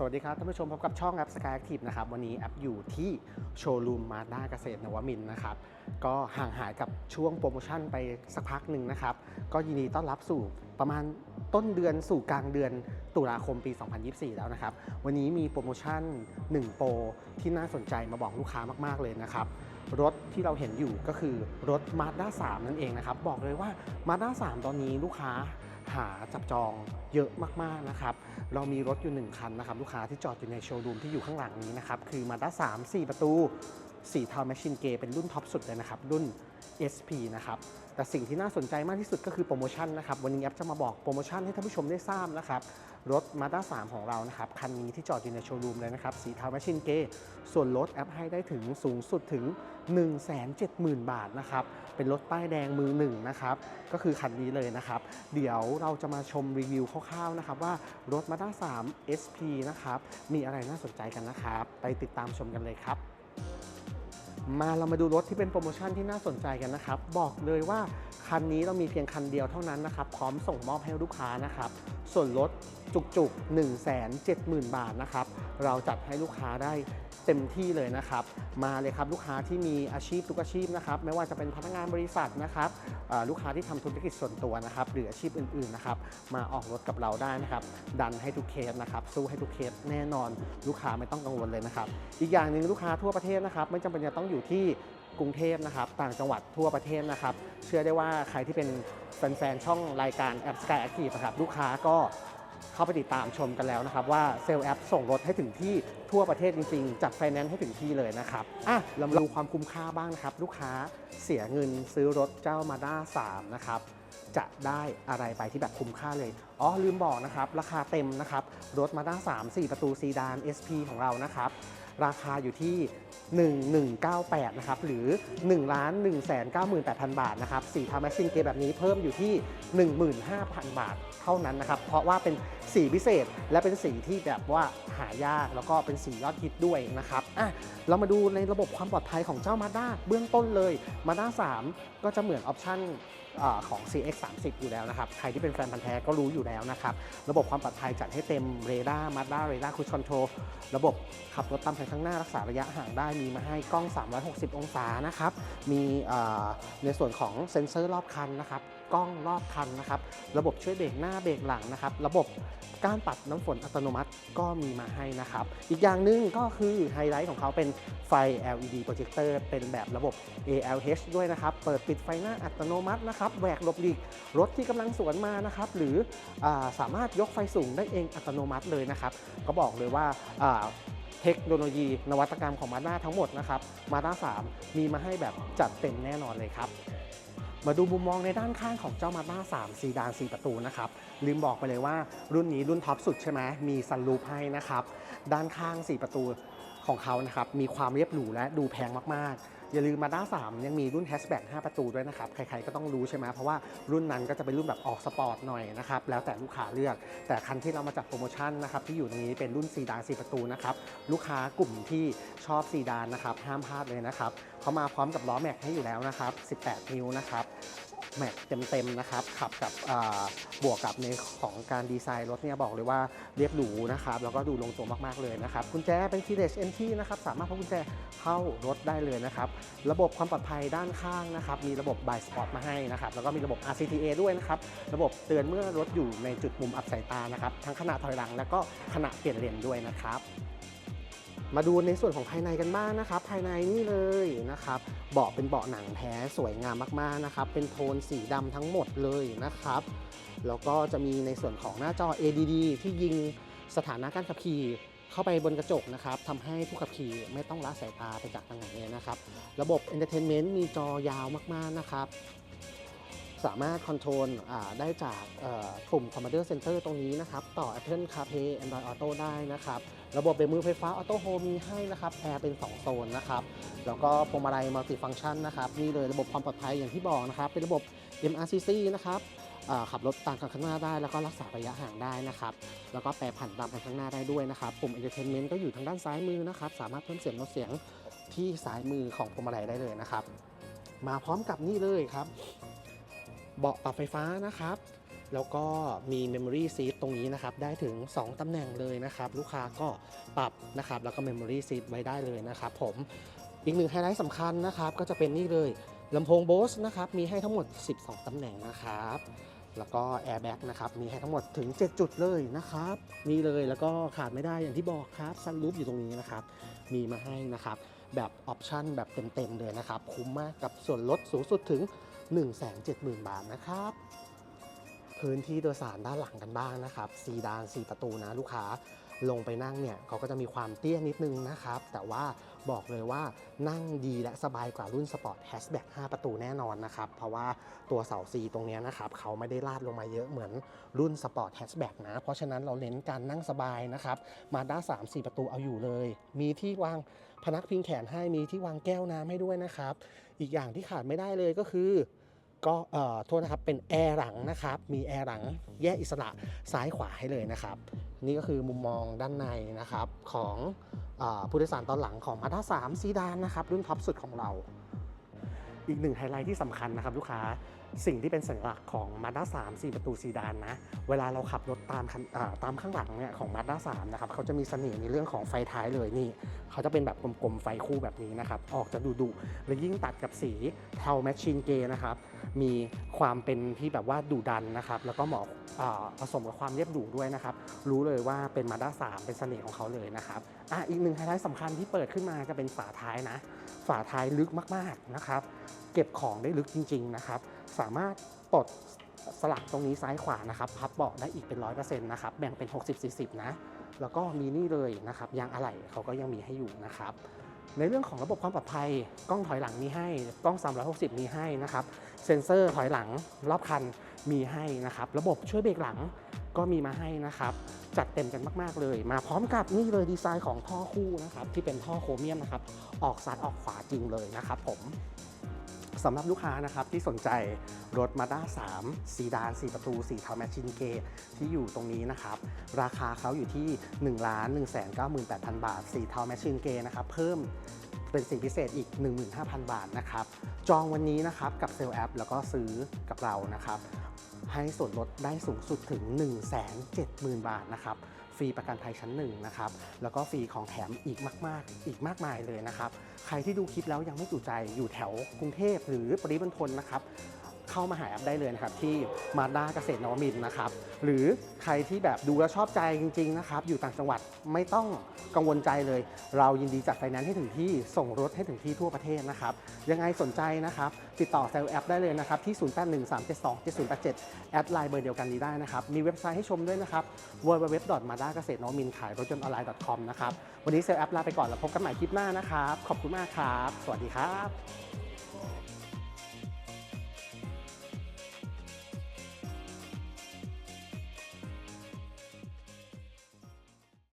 สวัสดีครับท่านผู้ชมพบกับช่องแอป Sky Active นะครับวันนี้แอปอยู่ที่โชว์รูมมาด้าเกษตรนวมินทร์นะครับก็ห่างหายกับช่วงโปรโมชั่นไปสักพักหนึ่งนะครับ ก็ยินดีต้อนรับสู่ประมาณต้นเดือนสู่กลางเดือนตุลาคมปี 2024 แล้วนะครับ วันนี้มีโปรโมชั่น 1 โปรที่น่าสนใจมาบอกลูกค้ามาก ๆ เลยนะครับ รถที่เราเห็นอยู่ก็คือรถ Mazda 3 นั่นเองนะครับ บอกเลยว่า Mazda 3 ตอนนี้ลูกค้า หาจับจองเยอะมากๆนะครับ เรามีรถอยู่ 1 คันนะครับ ลูกค้าที่จอดอยู่ในโชว์รูมที่อยู่ข้างหลังนี้นะครับ คือ Mazda 3 4 ประตูสีเทาวแมชชีนเกเป็นรุ่นท็อปสุดเลยนะครับ รุ่น SP นะครับแต่สิ่งที่น่าสนใจมากที่สุดก็คือโปรโมชั่นนะครับ วันนี้แอปจะมาบอกโปรโมชั่นให้ท่านผู้ชมได้ทราบนะครับ รถ Mazda 3 ของเรานะครับ คันนี้ที่จอดอยู่ในโชว์รูมเลยนะครับ สีเทาแมชชีนเกส่วนลดแอปให้ได้ถึงสูงสุดถึง 170,000 บาทนะครับ เป็นรถป้ายแดงมือหนึ่งนะครับ ก็คือคันนี้เลยนะครับ เดี๋ยวเราจะมาชมรีวิวคร่าวๆนะครับ ว่ารถ Mazda 3 SP นะครับ มีอะไรน่าสนใจกันนะครับ ไปติดตามชมกันเลยครับ มาเรามาดูรถที่เป็นโปรโมชั่นที่น่าสนใจกันนะครับ บอกเลยว่าคันนี้เรามีเพียงคันเดียวเท่านั้นนะครับ พร้อมส่งมอบให้ลูกค้านะครับ ส่วนลดจุกๆ 1 7 0 0 0 0 บาทนะครับ เราจัดให้ลูกค้าได้ เต็มที่เลยนะครับ มาเลยครับลูกค้าที่มีอาชีพทุกอาชีพนะครับไม่ว่าจะเป็นพนักงานบริษัทนะครับลูกค้าที่ทำธุรกิจส่วนตัวนะครับหรืออาชีพอื่นๆนะครับมาออกรถกับเราได้นะครับดันให้ทุกเคสนะครับสู้ให้ทุกเคสแน่นอนลูกค้าไม่ต้องกังวลเลยนะครับอีกอย่างหนึ่งลูกค้าทั่วประเทศนะครับไม่จำเป็นจะต้องอยู่ที่กรุงเทพนะครับต่างจังหวัดทั่วประเทศนะครับ เชื่อได้ว่าใครที่เป็นแฟนๆช่องรายการแอป Sky Active นะครับลูกค้าก็ เข้าไปติดตามชมกันแล้วนะครับ ว่าเซลล์แอปส่งรถให้ถึงที่ทั่วประเทศจริงๆ จัดไฟแนนซ์ให้ถึงที่เลยนะครับอะเรามาดูความคุ้มค่าบ้างนะครับ ลูกค้าเสียเงินซื้อรถเจ้ามาด้า3นะครับจะได้อะไรไปที่แบบคุ้มค่าเลย อ๋อลืมบอกนะครับ ราคาเต็มนะครับ รถมาด้า3 4 ประตูซีดาน SP ของเรานะครับ ราคาอยู่ที่ 1198 นะครับ หรือ 1 1 9 8 0 0 0 บาทนะครับสีทาแมชชินเกแบบนี้เพิ่มอยู่ที่ 15,000 บาทเท่านั้นนะครับ เพราะว่าเป็นสีพิเศษและเป็นสีที่แบบว่าหายากแล้วก็เป็นสียอดฮิตด้วยนะครับอะเรามาดูในระบบความปลอดภัยของเจ้า Mazda เบื้องต้นเลย Mazda 3ก็จะเหมือนออปชั่น ของ CX 3 0อยู่แล้วนะครับ ใครที่เป็นแฟนพันธ์แท้ก็รู้อยู่แล้วนะครับ ระบบความปลอดภัยจัดให้เต็มเรดาร์มาด้าเรดาร์คูชคอนโทรระบบขับรถตามทางข้างหน้ารักษาระยะห่างได้มีมาให้กล้อง 360 องศานะครับ มีในส่วนของเซ็นเซอร์รอบคันนะครับ กล้องรอบคันนะครับระบบช่วยเบรกหน้าเบรกหลังนะครับระบบการปัดน้ำฝนอัตโนมัติก็มีมาให้นะครับ อีกอย่างหนึ่งก็คือไฮไลท์ของเขาเป็นไฟ LED โปรเจคเตอร์เป็นแบบระบบ ALH ด้วยนะครับ เปิดปิดไฟหน้าอัตโนมัตินะครับแหวกหลบหลีกรถที่กำลังสวนมานะครับ หรืออสามารถยกไฟสูงได้เองอัตโนมัติเลยนะครับ ก็บอกเลยว่าอ่าเทคโนโลยี นวัตกรรมของมาด้าทั้งหมดนะครับมาด้า3 มีมาให้แบบจัดเต็มแน่นอนเลยครับ มาดูมุมมองในด้านข้างของเจ้ามาด้า3ซีดาน4ประตูนะครับลืมบอกไปเลยว่ารุ่นนี้รุ่นท็อปสุดใช่ไหมมีซันรูปให้นะครับ ด้านข้าง 4 ประตูของเขานะครับมีความเรียบหรูและดูแพงมากๆ อย่าลืมมาด้า3ยังมีรุ่นแฮชแบ็ก5ประตูด้วยนะครับ ใครๆก็ต้องรู้ใช่ไหมเพราะว่ารุ่นนั้นก็จะเป็นรุ่นแบบออกสปอร์ตหน่อยนะครับ แล้วแต่ลูกค้าเลือก แต่คันที่เรามาจัดโปรโมชั่นนะครับที่อยู่ตรงนี้เป็นรุ่นซีดาน4ประตูนะครับ ลูกค้ากลุ่มที่ชอบซีดานนะครับห้ามพลาดเลยนะครับเขามาพร้อมกับล้อแม็กให้อยู่แล้วนะครับ 18 นิ้วนะครับ แม็กเต็มๆนะครับ ขับกับบวกกับในของการดีไซน์รถเนี่ยบอกเลยว่าเรียบหรูนะครับ แล้วก็ดูลงตัวมากๆเลยนะครับกุญแจเป็น keyless entry นะครับ สามารถพกกุญแจเข้ารถได้เลยนะครับ ระบบความปลอดภัยด้านข้างนะครับ มีระบบ by spot มาให้นะครับ แล้วก็มีระบบ RCTA ด้วยนะครับ ระบบเตือนเมื่อรถอยู่ในจุดมุมอับสายตานะครับ ทั้งขณะถอยหลัง แล้วก็ขณะเปลี่ยนเลนด้วยนะครับ มาดูในส่วนของภายในกันบ้างนะครับ ภายในนี่เลยนะครับเบาะเป็นเบาะหนังแท้สวยงามมากๆนะครับ เป็นโทนสีดำทั้งหมดเลยนะครับ แล้วก็จะมีในส่วนของหน้าจอ ADD ที่ยิงสถานะการขับขี่เข้าไปบนกระจกนะครับทำให้ผู้ขับขี่ไม่ต้องละสายตาไปจากทางไหนนะครับ ระบบ Entertainment มีจอยาวมากๆนะครับ สามารถคอนโทรลได้จากกลุ่ม Commander Center ตรงนี้นะครับ ต่อ Apple CarPlay Android Auto ได้นะครับ ระบบเบรกมือไฟฟ้า Auto Hold มีให้นะครับแอร์เป็น 2 โซนนะครับ แล้วก็พวงมาลัยมัลติฟัง c t ชันนะครับนี่เลยระบบความปลอดภัยอย่างที่บอกนะครับ เป็นระบบ MRCC นะครับขับรถตามทางข้างหน้าได้ แล้วก็รักษาระยะห่างได้นะครับ แล้วก็แปรผันตามทางข้างหน้าได้ด้วยนะครับปุ่ม Entertainment ก็อยู่ทางด้านซ้ายมือนะครับ สามารถเพิ่มเสียงลดเสียงที่ซ้ายมือของพวงมาลัยได้เลยนะครับ มาพร้อมกับนี่เลยครับ เบาะปรับไฟฟ้านะครับ แล้วก็มี Memory Seat ตรงนี้นะครับ ได้ถึง 2 ตำแหน่งเลยนะครับ ลูกค้าก็ปรับนะครับ แล้วก็ Memory Seat ไว้ได้เลยนะครับผมอีกหนึ่งไฮไลท์สำคัญนะครับ ก็จะเป็นนี่เลยลำโพง Bose นะครับ มีให้ทั้งหมด 12 ตำแหน่งนะครับแล้วก็ Airbag นะครับ มีให้ทั้งหมดถึง 7 จุดเลยนะครับ นี่เลยแล้วก็ขาดไม่ได้อย่างที่บอกครับซันรูฟอยู่ตรงนี้นะครับ มีมาให้นะครับ แบบออปชั่นแบบเต็มๆเลยนะครับ คุ้มมากกับส่วนลดสูงสุดถึง 170,000 บาทนะครับพื้นที่โดยสารด้านหลังกันบ้างนะครับซีดาน4ประตูนะลูกค้าลงไปนั่งเนี่ยเขาก็จะมีความเตี้ยนิดนึงนะครับ แต่ว่าบอกเลยว่านั่งดีและสบายกว่ารุ่นสปอร์ตแฮชแบ็ก5ประตูแน่นอนนะครับ เพราะว่าตัวเสาซีตรงนี้นะครับเขาไม่ได้ลาดลงมาเยอะเหมือนรุ่นสปอร์ตแฮชแบ็กนะ เพราะฉะนั้นเราเน้นการนั่งสบายนะครับ มาด้า3 4 ประตูเอาอยู่เลย มีที่วางพนักพิงแขนให้มีที่วางแก้วน้ำให้ด้วยนะครับ อีกอย่างที่ขาดไม่ได้เลยก็คือ ก็เอ่อโทษนะครับเป็นแอร์หลังนะครับมีแอร์หลังแยกอิสระซ้ายขวาให้เลยนะครับ นี่ก็คือมุมมองด้านในนะครับของเออผู้โดยสารตอนหลังของ Mazda 3ซีดานนะครับรุ่นท็อปสุดของเรา อีกหนึ่งไฮไลท์ที่สำคัญนะครับลูกค้า สิ่งที่เป็นสัญลักษณ์ของ Mazda 3 4 ประตูซีดานนะ เวลาเราขับรถตามคันตามข้างหลังเนี่ยของ Mazda 3 นะครับเขาจะมีเสน่ห์ในเรื่องของไฟท้ายเลยนี่ เขาจะเป็นแบบกลมๆ ไฟคู่แบบนี้นะครับ ออกจะดุดุและยิ่งตัดกับสีเทาแมชชีนเกนะครับ มีความเป็นที่แบบว่าดุดันนะครับ แล้วก็เหมาะผสมกับความเรียบหรูด้วยนะครับ รู้เลยว่าเป็นมาด้า3เป็นเสน่ห์ของเขาเลยนะครับอะอีกหนึ่งไฮไลท์สำคัญที่เปิดขึ้นมาจะเป็นฝาท้ายนะ ฝาท้ายลึกมากๆนะครับ เก็บของได้ลึกจริง ๆ นะครับ สามารถปลดสลักตรงนี้ซ้ายขวานะครับพับเบาะได้อีกเป็น 100%นะครับแบ่งเป็น 60-40 นะ แล้วก็มีนี่เลยนะครับยางอะไหล่เขาก็ยังมีให้อยู่นะครับในเรื่องของระบบความปลอดภัยกล้องถอยหลังมีให้กล้อง 360 มีให้นะครับเซ็นเซอร์ถอยหลังรอบคันมีให้นะครับระบบช่วยเบรกหลังก็มีมาให้นะครับจัดเต็มกันมาก ๆ เลย มาพร้อมกับนี่เลยดีไซน์ของท่อคู่นะครับที่เป็นท่อโครเมียมนะครับออกซ้ายออกขวาจริงเลยนะครับผม สำหรับลูกค้านะครับที่สนใจรถ Mazda 3ซีดาน 4 ประตูสีเทาแมชชินเกที่อยู่ตรงนี้นะครับ ราคาเขาอยู่ที่ 1 1 9 8 0 0 0 บาทสีเทาแมชชินเกนะครับ เพิ่มเป็นสิทธิพิเศษอีก 15,000 บาทนะครับ จองวันนี้นะครับกับเซลล์แอป แล้วก็ซื้อกับเรานะครับ ให้ส่วนลดได้สูงสุดถึง 170,000 บาทนะครับ ฟรีประกันภัยชั้นหนึ่งนะครับแล้วก็ฟรีของแถมอีกมาก ๆ อีกมากมายเลยนะครับ ใครที่ดูคลิปแล้วยังไม่จุใจอยู่แถวกรุงเทพหรือปริมณฑลนะครับ เข้ามาหาแอปได้เลยนะครับที่มาด้าเกษตรนวมินทร์นะครับหรือใครที่แบบดูแลชอบใจจริงๆนะครับอยู่ต่างจังหวัดไม่ต้องกังวลใจเลย เรายินดีจัดไฟแนนซ์ให้ถึงที่ส่งรถให้ถึงที่ทั่วประเทศนะครับยังไงสนใจนะครับติดต่อเซลล์แอปได้เลยนะครับที่ 0813727087 แอดไลน์เบอร์เดียวกันนี้ได้นะครับมีเว็บไซต์ให้ชมด้วยนะครับ www.mada เกษตรนวมินทร์ขายรถยนต์ออนไลน์ .com นะครับวันนี้เซลล์แอปลาไปก่อนแล้วพบกันใหม่คลิปหน้านะครับขอบคุณมากครับ สวัสดีครับ